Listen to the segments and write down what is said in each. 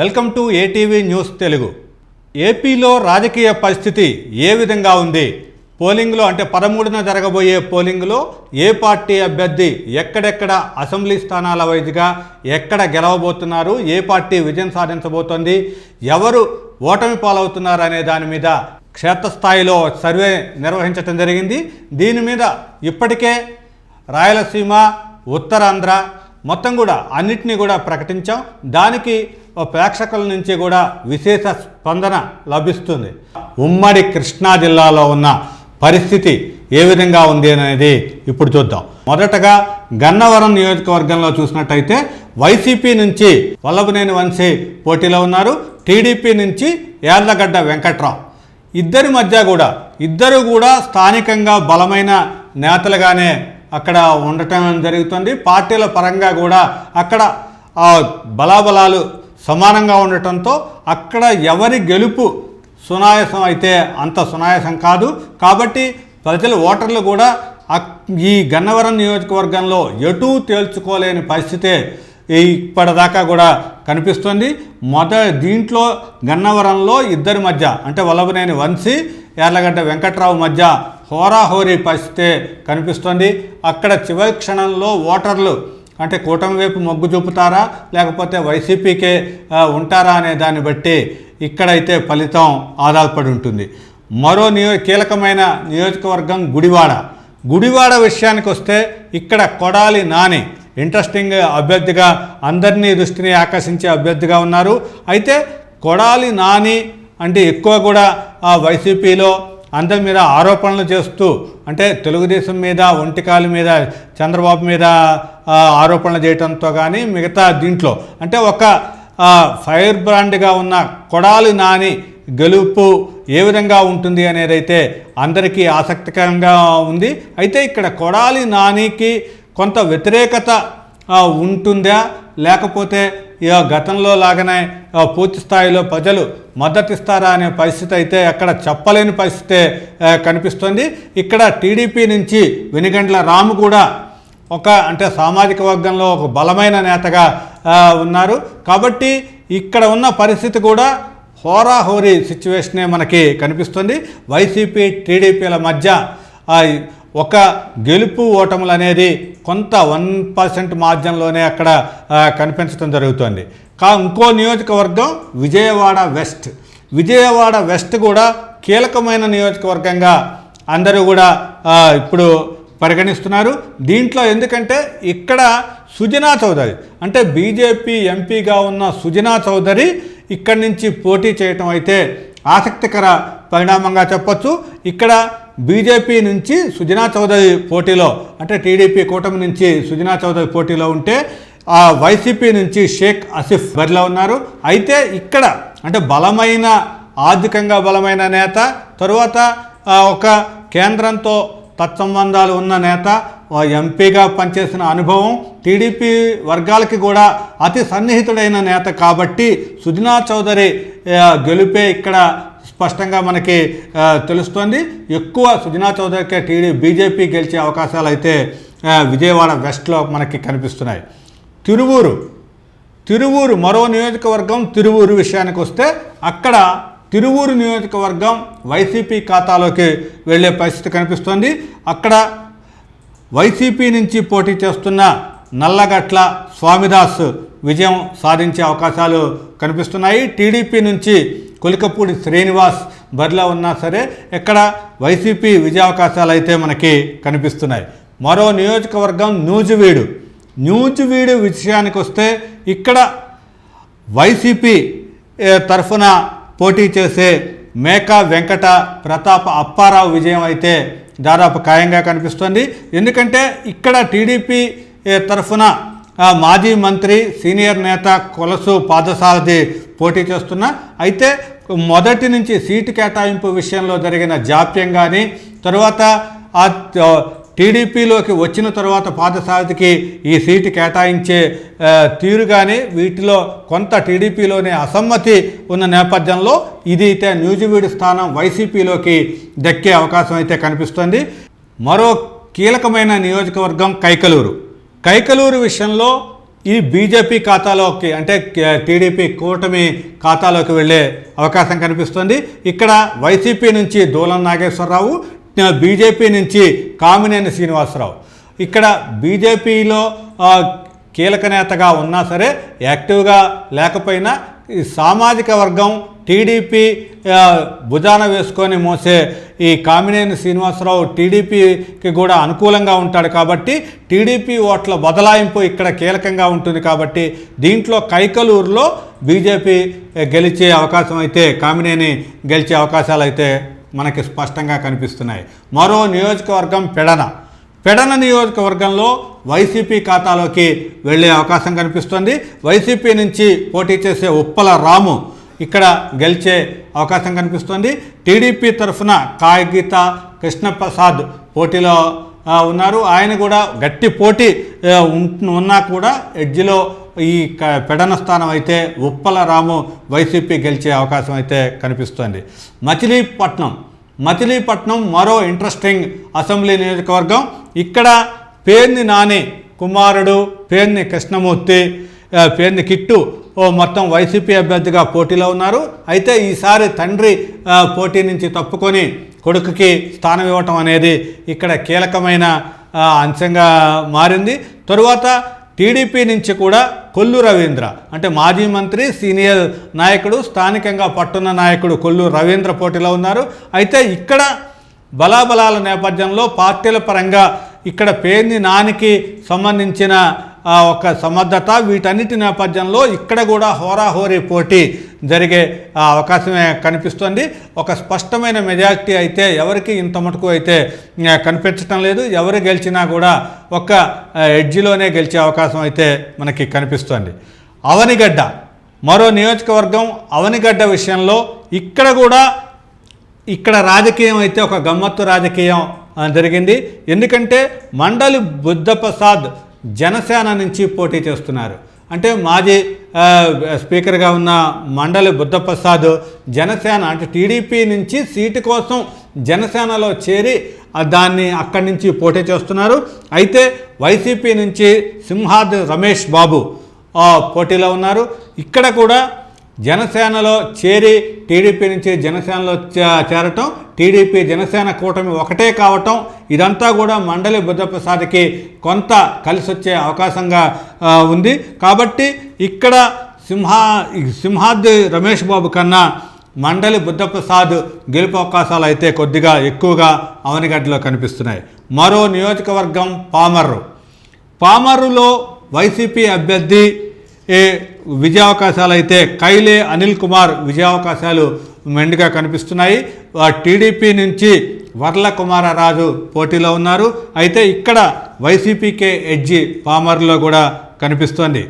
Welcome to ATV news Telugu. ఏపీలో రాజకీయ పరిస్థితి ఏ విధంగా ఉంది? పోలింగ్లో అంటే పదమూడున జరగబోయే పోలింగ్లో ఏ పార్టీ అభ్యర్థి ఎక్కడెక్కడ అసెంబ్లీ స్థానాల వైజ్గా ఎక్కడ గెలవబోతున్నారు? ఏ పార్టీ విజయం సాధించబోతోంది? ఎవరు ఓటమి పాలవుతున్నారు అనే దాని మీద క్షేత్రస్థాయిలో సర్వే నిర్వహించడం జరిగింది. దీని మీద ఇప్పటికే రాయలసీమ ఉత్తరాంధ్ర మొత్తం కూడా అన్నిటినీ కూడా ప్రకటించాం. దానికి ప్రేక్షకుల నుంచి కూడా విశేష స్పందన లభిస్తుంది. ఉమ్మడి కృష్ణా జిల్లాలో ఉన్న పరిస్థితి ఏ విధంగా ఉంది అనేది ఇప్పుడు చూద్దాం. మొదటగా గన్నవరం నియోజకవర్గంలో చూసినట్టయితే వైసీపీ నుంచి వల్లభనేని వంశీ పోటీలో ఉన్నారు. టీడీపీ నుంచి యార్లగడ్డ వెంకట్రావు. ఇద్దరి మధ్య కూడా ఇద్దరు కూడా స్థానికంగా బలమైన నేతలుగానే అక్కడ ఉండటం జరుగుతుంది. పార్టీల పరంగా కూడా అక్కడ బలాబలాలు సమానంగా ఉండటంతో అక్కడ ఎవరి గెలుపు సునాయాసం అయితే అంత సునాయాసం కాదు. కాబట్టి ప్రజలు ఓటర్లు కూడా ఈ గన్నవరం నియోజకవర్గంలో ఎటూ తేల్చుకోలేని పరిస్థితే ఇప్పటిదాకా కూడా కనిపిస్తుంది. మొద దీంట్లో గన్నవరంలో ఇద్దరి మధ్య అంటే వల్లభనేని వంశీ ఎర్లగడ్డ వెంకట్రావు మధ్య హోరాహోరీ పరిస్థితే కనిపిస్తుంది. అక్కడ చివరి క్షణంలో ఓటర్లు అంటే కూటమి వైపు మొగ్గు చూపుతారా? లేకపోతే వైసీపీకే ఉంటారా అనే దాన్ని బట్టి ఇక్కడైతే ఫలితం ఆధారపడి ఉంటుంది. మరో నియో కీలకమైన నియోజకవర్గం గుడివాడ. గుడివాడ విషయానికి వస్తే ఇక్కడ కొడాలి నాని ఇంట్రెస్టింగ్ అభ్యర్థిగా అందరినీ దృష్టిని ఆకర్షించే అభ్యర్థిగా ఉన్నారు. అయితే కొడాలి నాని అంటే ఎక్కువ కూడా వైసీపీలో అందరి మీద ఆరోపణలు చేస్తూ అంటే తెలుగుదేశం మీద ఒంటికాలు మీద చంద్రబాబు మీద ఆరోపణలు చేయడంతో కానీ మిగతా దీంట్లో అంటే ఒక ఫైర్ బ్రాండ్గా ఉన్న కొడాలి నాని గెలుపు ఏ విధంగా ఉంటుంది అనేది అయితే అందరికీ ఆసక్తికరంగా ఉంది. అయితే ఇక్కడ కొడాలి నానికి కొంత వ్యతిరేకత ఉంటుందా? లేకపోతే గతంలో లాగానే పూర్తి స్థాయిలో ప్రజలు మద్దతిస్తారా అనే పరిస్థితి అయితే అక్కడ చెప్పలేని పరిస్థితే కనిపిస్తుంది. ఇక్కడ టీడీపీ నుంచి వెనుగండ్ల రాము కూడా ఒక అంటే సామాజిక వర్గంలో ఒక బలమైన నేతగా ఉన్నారు. కాబట్టి ఇక్కడ ఉన్న పరిస్థితి కూడా హోరాహోరీ సిచ్యువేషనే మనకి కనిపిస్తుంది. వైసీపీ టీడీపీల మధ్య ఒక గెలుపు ఓటములు అనేది కొంత వన్ పర్సెంట్ మార్జిన్లోనే అక్కడ కనిపించడం జరుగుతుంది. కా ఇంకో నియోజకవర్గం విజయవాడ వెస్ట్. విజయవాడ వెస్ట్ కూడా కీలకమైన నియోజకవర్గంగా అందరూ కూడా ఇప్పుడు పరిగణిస్తున్నారు. దీంట్లో ఎందుకంటే ఇక్కడ సుజనా చౌదరి అంటే బీజేపీ ఎంపీగా ఉన్న సుజనా చౌదరి ఇక్కడి నుంచి పోటీ చేయటం అయితే ఆసక్తికర పరిణామంగా చెప్పొచ్చు. ఇక్కడ బీజేపీ నుంచి సుజనా చౌదరి పోటీలో అంటే టీడీపీ కూటమి నుంచి సుజనా చౌదరి పోటీలో ఉంటే ఆ వైసీపీ నుంచి షేక్ అసిఫ్ బరిలో ఉన్నారు. అయితే ఇక్కడ అంటే బలమైన ఆర్థికంగా బలమైన నేత తరువాత ఒక కేంద్రంతో తత్సంబంధాలు ఉన్న నేత ఎంపీగా పనిచేసిన అనుభవం టీడీపీ వర్గాలకి కూడా అతి సన్నిహితుడైన నేత కాబట్టి సుజనా చౌదరి గెలుపే ఇక్కడ స్పష్టంగా మనకి తెలుస్తోంది. ఎక్కువ సుజనా చౌదరికి టీడీ బీజేపీ గెలిచే అవకాశాలు అయితే విజయవాడ వెస్ట్లో మనకి కనిపిస్తున్నాయి. తిరువూరు తిరువూరు మరో నియోజకవర్గం తిరువూరు విషయానికి వస్తే అక్కడ తిరువూరు నియోజకవర్గం వైసీపీ ఖాతాలోకి వెళ్ళే పరిస్థితి కనిపిస్తోంది. అక్కడ వైసీపీ నుంచి పోటీ చేస్తున్న నల్లగట్ల స్వామిదాస్ విజయం సాధించే అవకాశాలు కనిపిస్తున్నాయి. టీడీపీ నుంచి కొలికపూడి శ్రీనివాస్ బరిలో ఉన్నా సరే ఇక్కడ వైసీపీ విజయావకాశాలు అయితే మనకి కనిపిస్తున్నాయి. మరో నియోజకవర్గం నూజివీడు. నూజివీడు విషయానికి వస్తే ఇక్కడ వైసీపీ తరఫున పోటీ చేసే మేకా వెంకట ప్రతాప్ అప్పారావు విజయం అయితే దాదాపు ఖాయంగా కనిపిస్తుంది. ఎందుకంటే ఇక్కడ టీడీపీ తరఫున మాజీ మంత్రి సీనియర్ నేత కొలసు పాదసారథి పోటీ చేస్తున్న. అయితే మొదటి నుంచి సీటు కేటాయింపు విషయంలో జరిగిన జాప్యం కానీ తరువాత ఆ టీడీపీలోకి వచ్చిన తర్వాత పాదసారథికి ఈ సీటు కేటాయించే తీరు కానీ వీటిలో కొంత టీడీపీలోనే అసమ్మతి ఉన్న నేపథ్యంలో ఇది అయితే న్యూజివీడ్ స్థానం వైసీపీలోకి దక్కే అవకాశం అయితే కనిపిస్తుంది. మరో కీలకమైన నియోజకవర్గం కైకలూరు. కైకలూరు విషయంలో ఈ బీజేపీ ఖాతాలోకి అంటే కే- టీడీపీ కూటమి ఖాతాలోకి వెళ్ళే అవకాశం కనిపిస్తుంది. ఇక్కడ వైసీపీ నుంచి దూలం నాగేశ్వరరావు బీజేపీ నుంచి కామినేని శ్రీనివాసరావు. ఇక్కడ బీజేపీలో కీలక నేతగా ఉన్నా సరే యాక్టివ్గా లేకపోయినా ఈ సామాజిక వర్గం టీడీపీ భుజాన వేసుకొని మోసే ఈ కామినేని శ్రీనివాసరావు టీడీపీకి కూడా అనుకూలంగా ఉంటాడు కాబట్టి టీడీపీ ఓట్ల బదలాయింపు ఇక్కడ కీలకంగా ఉంటుంది కాబట్టి దీంట్లో కైకలూరులో బీజేపీ గెలిచే అవకాశం అయితే కామినేని గెలిచే అవకాశాలు అయితే మనకి స్పష్టంగా కనిపిస్తున్నాయి. మరో నియోజకవర్గం పెడన. పెడన నియోజకవర్గంలో వైసీపీ ఖాతాలోకి వెళ్ళే అవకాశం కనిపిస్తోంది. వైసీపీ నుంచి పోటీ చేసే ఉప్పల రాము ఇక్కడ గెలిచే అవకాశం కనిపిస్తుంది. టీడీపీ తరఫున కాగిత కృష్ణప్రసాద్ పోటీలో ఉన్నారు. ఆయన కూడా గట్టి పోటీ ఉన్నా కూడా ఎడ్జిలో ఈ క- పెడన స్థానం అయితే ఉప్పల రాము వైసీపీ గెలిచే అవకాశం అయితే కనిపిస్తోంది. మచిలీపట్నం మచిలీపట్నం మరో ఇంట్రెస్టింగ్ అసెంబ్లీ నియోజకవర్గం. ఇక్కడ పేర్ని నాని కుమారుడు పేర్ని కృష్ణమూర్తి పేర్ని కిట్టు ఓ మొత్తం వైసీపీ అభ్యర్థిగా పోటీలో ఉన్నారు. అయితే ఈసారి తండ్రి పోటీ నుంచి తప్పుకొని కొడుకుకి స్థానం ఇవ్వటం అనేది ఇక్కడ కీలకమైన అంశంగా మారింది. తరువాత టీడీపీ నుంచి కూడా కొల్లు రవీంద్ర అంటే మాజీ మంత్రి సీనియర్ నాయకుడు స్థానికంగా పట్టున్న నాయకుడు కొల్లు రవీంద్ర పోటీలో ఉన్నారు. అయితే ఇక్కడ బలాబలాల నేపథ్యంలో పార్టీల పరంగా ఇక్కడ పేర్ని నానికి సంబంధించిన ఒక సమర్థత వీటన్నిటి నేపథ్యంలో ఇక్కడ కూడా హోరాహోరీ పోటీ జరిగే అవకాశమే కనిపిస్తుంది. ఒక స్పష్టమైన మెజారిటీ అయితే ఎవరికి ఇంత మటుకు అయితే కనిపించటం లేదు. ఎవరు గెలిచినా కూడా ఒక ఎడ్జిలోనే గెలిచే అవకాశం అయితే మనకి కనిపిస్తుంది. అవనిగడ్డ మరో నియోజకవర్గం అవనిగడ్డ విషయంలో ఇక్కడ కూడా ఇక్కడ రాజకీయం అయితే ఒక గమ్మత్తు రాజకీయం జరిగింది. ఎందుకంటే మండలి బుద్ధప్రసాద్ జనసేన నుంచి పోటీ చేస్తున్నారు. అంటే మాజీ స్పీకర్గా ఉన్న మండలి బుద్ధప్రసాద్ జనసేన అంటే టీడీపీ నుంచి సీటు కోసం జనసేనలో చేరి దాన్ని అక్కడి నుంచి పోటీ చేస్తున్నారు. అయితే వైసీపీ నుంచి సింహాద్ రమేష్ బాబు పోటీలో ఉన్నారు. ఇక్కడ కూడా జనసేనలో చేరి టీడీపీ నుంచి జనసేనలో చే- చేరటం టీడీపీ జనసేన కూటమి ఒకటే కావటం ఇదంతా కూడా మండలి బుద్ధప్రసాద్కి కొంత కలిసి వచ్చే అవకాశంగా ఉంది. కాబట్టి ఇక్కడ సింహా సింహాద్రి రమేష్ బాబు కన్నా మండలి బుద్ధప్రసాద్ గెలుపు అవకాశాలు అయితే కొద్దిగా ఎక్కువగా అవనిగడ్డలో కనిపిస్తున్నాయి. మరో నియోజకవర్గం పామర్రు. పామరులో వైసీపీ అభ్యర్థి ఏ విజయావకాశాలు అయితే కైలే అనిల్ కుమార్ విజయావకాశాలు మెండుగా కనిపిస్తున్నాయి. టీడీపీ నుంచి వర్ల కుమారరాజు పోటీలో ఉన్నారు. అయితే ఇక్కడ వైసీపీకే ఎడ్జి పామర్లో కూడా కనిపిస్తోంది.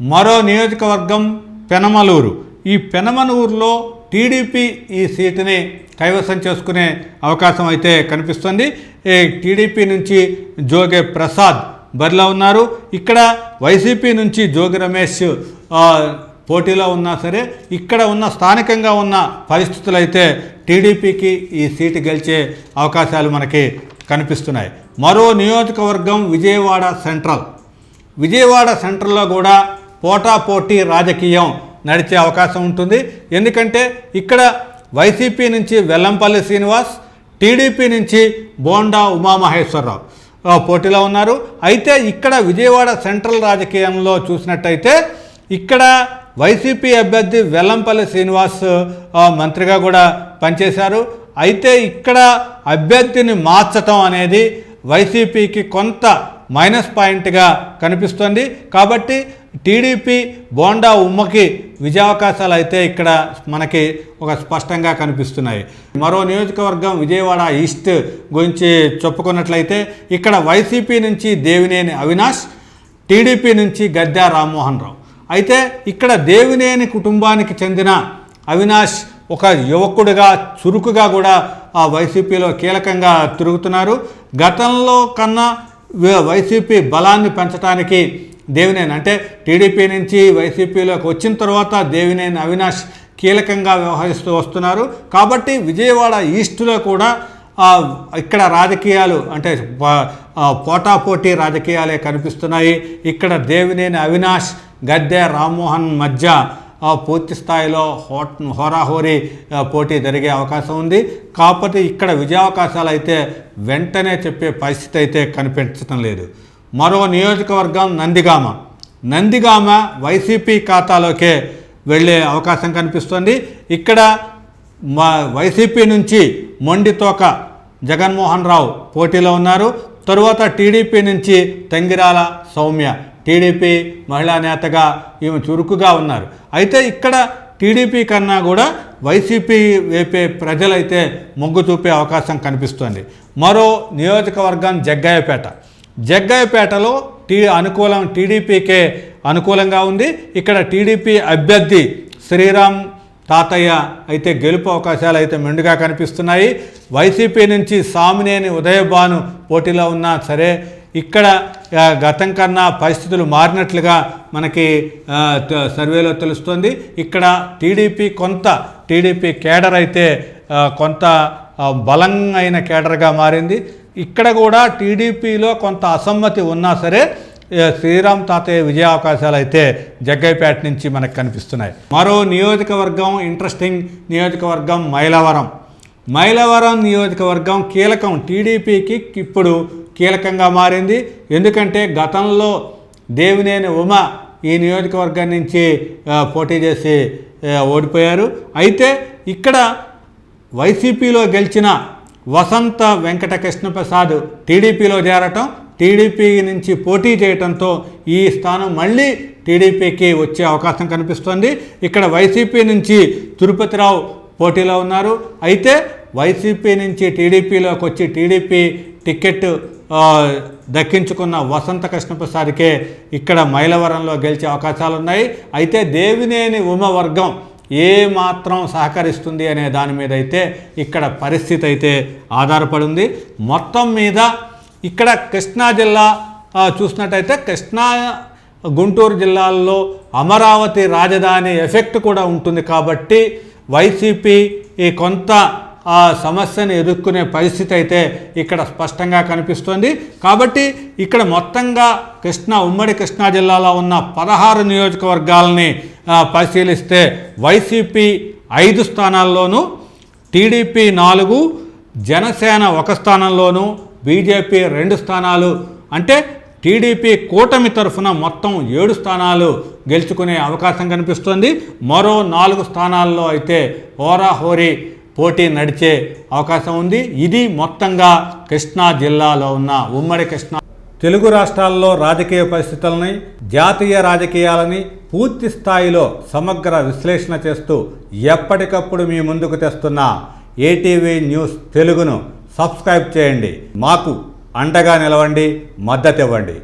మరో నియోజకవర్గం పెనమలూరు. ఈ పెనమలూరులో టీడీపీ ఈ సీటుని కైవసం చేసుకునే అవకాశం అయితే కనిపిస్తుంది. టీడీపీ నుంచి జోగే ప్రసాద్ బరిలో ఉన్నారు. ఇక్కడ వైసీపీ నుంచి జోగి రమేష్ పోటీలో ఉన్నా సరే ఇక్కడ ఉన్న స్థానికంగా ఉన్న పరిస్థితులు అయితే టీడీపీకి ఈ సీటు గెలిచే అవకాశాలు మనకి కనిపిస్తున్నాయి. మరో నియోజకవర్గం విజయవాడ సెంట్రల్. విజయవాడ సెంట్రల్లో కూడా పోటాపోటీ రాజకీయం నడిచే అవకాశం ఉంటుంది. ఎందుకంటే ఇక్కడ వైసీపీ నుంచి వెల్లంపల్లి శ్రీనివాస్ టీడీపీ నుంచి బోండా ఉమామహేశ్వరరావు పోటీలో ఉన్నారు. అయితే ఇక్కడ విజయవాడ సెంట్రల్ రాజకీయంలో చూసినట్టయితే ఇక్కడ వైసీపీ అభ్యర్థి వెల్లంపల్లి శ్రీనివాస్ మంత్రిగా కూడా పనిచేశారు. అయితే ఇక్కడ అభ్యర్థిని మార్చటం అనేది వైసీపీకి కొంత మైనస్ పాయింట్గా కనిపిస్తుంది. కాబట్టి టీడీపీ బోండా ఉమ్మకి విజయావకాశాలు అయితే ఇక్కడ మనకి ఒక స్పష్టంగా కనిపిస్తున్నాయి. మరో నియోజకవర్గం విజయవాడ ఈస్ట్ గురించి చెప్పుకున్నట్లయితే ఇక్కడ వైసీపీ నుంచి దేవినేని అవినాష్ టీడీపీ నుంచి గద్దా రామ్మోహన్ రావు. అయితే ఇక్కడ దేవినేని కుటుంబానికి చెందిన అవినాష్ ఒక యువకుడిగా చురుకుగా కూడా ఆ వైసీపీలో కీలకంగా తిరుగుతున్నారు. గతంలో కన్నా వైసీపీ బలాన్ని పెంచడానికి దేవినేని అంటే టీడీపీ నుంచి వైసీపీలోకి వచ్చిన తర్వాత దేవినేని అవినాష్ కీలకంగా వ్యవహరిస్తూ వస్తున్నారు. కాబట్టి విజయవాడ ఈస్టులో కూడా ఇక్కడ రాజకీయాలు అంటే పోటాపోటీ రాజకీయాలే కనిపిస్తున్నాయి. ఇక్కడ దేవినేని అవినాష్ గద్దె రామ్మోహన్ మధ్య పూర్తి స్థాయిలో హో హోరాహోరీ పోటీ జరిగే అవకాశం ఉంది. కాకపోతే ఇక్కడ విజయావకాశాలు అయితే వెంటనే చెప్పే పరిస్థితి అయితే కనిపించడం లేదు. మరో నియోజకవర్గం నందిగామ. నందిగామ వైసీపీ ఖాతాలోకే వెళ్ళే అవకాశం కనిపిస్తుంది. ఇక్కడ మా వైసీపీ నుంచి మొండితోక జగన్మోహన్ రావు పోటీలో ఉన్నారు. తరువాత టీడీపీ నుంచి తంగిరాల సౌమ్య టీడీపీ మహిళా నేతగా ఈమె చురుకుగా ఉన్నారు. అయితే ఇక్కడ టీడీపీ కన్నా కూడా వైసీపీ వేపే ప్రజలైతే మొగ్గు చూపే అవకాశం కనిపిస్తోంది. మరో నియోజకవర్గం జగ్గాయపేట జగ్గాయపేటలో టీ అనుకూలం టీడీపీకే అనుకూలంగా ఉంది. ఇక్కడ టీడీపీ అభ్యర్థి శ్రీరామ్ తాతయ్య అయితే గెలుపు అవకాశాలు అయితే మెండుగా కనిపిస్తున్నాయి. వైసీపీ నుంచి సామినేని ఉదయభాను పోటీలో ఉన్నా సరే ఇక్కడ గతం కన్నా పరిస్థితులు మారినట్లుగా మనకి సర్వేలో తెలుస్తుంది. ఇక్కడ టీడీపీ కొంత టీడీపీ కేడర్ అయితే కొంత బలమైన కేడర్గా మారింది. ఇక్కడ కూడా టీడీపీలో కొంత అసమ్మతి ఉన్నా సరే శ్రీరామ్ తాతయ్య విజయ అవకాశాలు అయితే జగ్గైపేట నుంచి మనకు కనిపిస్తున్నాయి. మరో నియోజకవర్గం ఇంట్రెస్టింగ్ నియోజకవర్గం మైలవరం. మైలవరం నియోజకవర్గం కీలకం. టీడీపీకి ఇప్పుడు కీలకంగా మారింది. ఎందుకంటే గతంలో దేవినేని ఉమ ఈ నియోజకవర్గం నుంచి పోటీ చేసి ఓడిపోయారు. అయితే ఇక్కడ వైసీపీలో గెలిచిన వసంత వెంకట కృష్ణప్రసాద్ టీడీపీలో చేరటం టీడీపీ నుంచి పోటీ చేయటంతో ఈ స్థానం మళ్ళీ టీడీపీకి వచ్చే అవకాశం కనిపిస్తోంది. ఇక్కడ వైసీపీ నుంచి తిరుపతిరావు పోటీలో ఉన్నారు. అయితే వైసీపీ నుంచి టీడీపీలోకి వచ్చి టీడీపీ టికెట్ దక్కించుకున్న వసంత కృష్ణప్రసాద్కే ఇక్కడ మైలవరంలో గెలిచే అవకాశాలు ఉన్నాయి అయితే దేవినేని ఉమవర్గం ఏ మాత్రం సహకరిస్తుంది అనే దాని మీద అయితే ఇక్కడ పరిస్థితి అయితే ఆధారపడింది. మొత్తం మీద ఇక్కడ కృష్ణా జిల్లా చూసినట్టయితే కృష్ణా గుంటూరు జిల్లాల్లో అమరావతి రాజధాని ఎఫెక్ట్ కూడా ఉంటుంది కాబట్టి వైసీపీ ఈ కొంత ఆ సమస్యను ఎదుర్కొనే పరిస్థితి అయితే ఇక్కడ స్పష్టంగా కనిపిస్తోంది. కాబట్టి ఇక్కడ మొత్తంగా కృష్ణా ఉమ్మడి కృష్ణా జిల్లాలో ఉన్న పదహారు నియోజకవర్గాలని పరిశీలిస్తే వైసీపీ ఐదు స్థానాల్లోనూ టీడీపీ నాలుగు జనసేన ఒక స్థానంలోనూ బీజేపీ రెండు స్థానాలు. అంటే టీడీపీ కూటమి తరఫున మొత్తం ఏడు స్థానాలు గెలుచుకునే అవకాశం కనిపిస్తోంది. మరో నాలుగు స్థానాల్లో అయితే హోరాహోరీ పోటీ నడిచే అవకాశం ఉంది. ఇది మొత్తంగా కృష్ణా జిల్లాలో ఉన్న ఉమ్మడి కృష్ణా తెలుగు రాష్ట్రాల్లో రాజకీయ పరిస్థితులని జాతీయ రాజకీయాలని పూర్తి స్థాయిలో సమగ్ర విశ్లేషణ చేస్తూ ఎప్పటికప్పుడు మీ ముందుకు తెస్తున్న ఏటీవీ న్యూస్ తెలుగును సబ్స్క్రైబ్ చేయండి. మాకు అండగా నిలవండి మద్దతు ఇవ్వండి.